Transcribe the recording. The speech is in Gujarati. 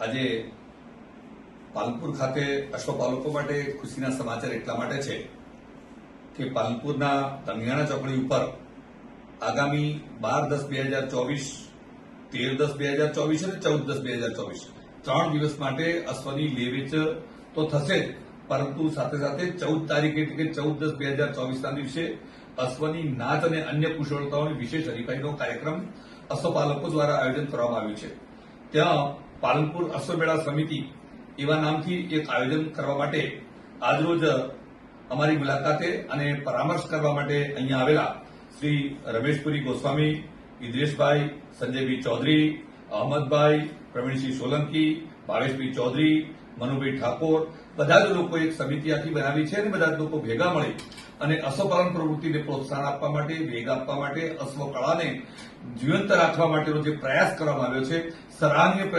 આજે પાલનપુર ખાતે અશ્વપાલકો માટે ખુશીના સમાચાર એટલા માટે છે કે પાલનપુરના ધમિયાણા ચોકડી ઉપર આગામી બાર દસ બે હજાર ચોવીસ, તેર દસ બે હજાર ચોવીસ અને ચૌદ દસ બે હજાર ચોવીસ ત્રણ દિવસ માટે અશ્વની લેવેચ તો થશે જ. પરંતુ સાથે સાથે ચૌદ તારીખે એટલે કે ચૌદ દસ બે હજાર ચોવીસના દિવસે અશ્વની નાચ અને અન્ય કુશળતાઓની વિશેષ હરીફાઈનો કાર્યક્રમ અશ્વપાલકો દ્વારા આયોજન કરવામાં આવ્યું છે. ત્યાં પાલનપુર અશ્વમેળા સમિતિ એવા નામથી એક આયોજન કરવા માટે આજરોજ અમારી મુલાકાતે અને પરામર્શ કરવા માટે અહીંયા આવેલા શ્રી રમેશપુરી ગોસ્વામી, ઇદ્રેશભાઈ, સંજયભાઈ ચૌધરી, અહમદભાઈ, પ્રવીણસિંહ સોલંકી, ભાવેશભાઈ ચૌધરી, મનુભાઈ ઠાકોર, બધા જ લોકો એક સમિતિ આખી બનાવી છે અને બધા જ લોકો ભેગા મળી અને અશ્વપાલન પ્રવૃત્તિને પ્રોત્સાહન આપવા માટે, વેગ આપવા માટે અશ્વ કળાને જીવંત રાખવા માટેનો જે પ્રયાસ કરવામાં આવ્યો છે, સરાહનીય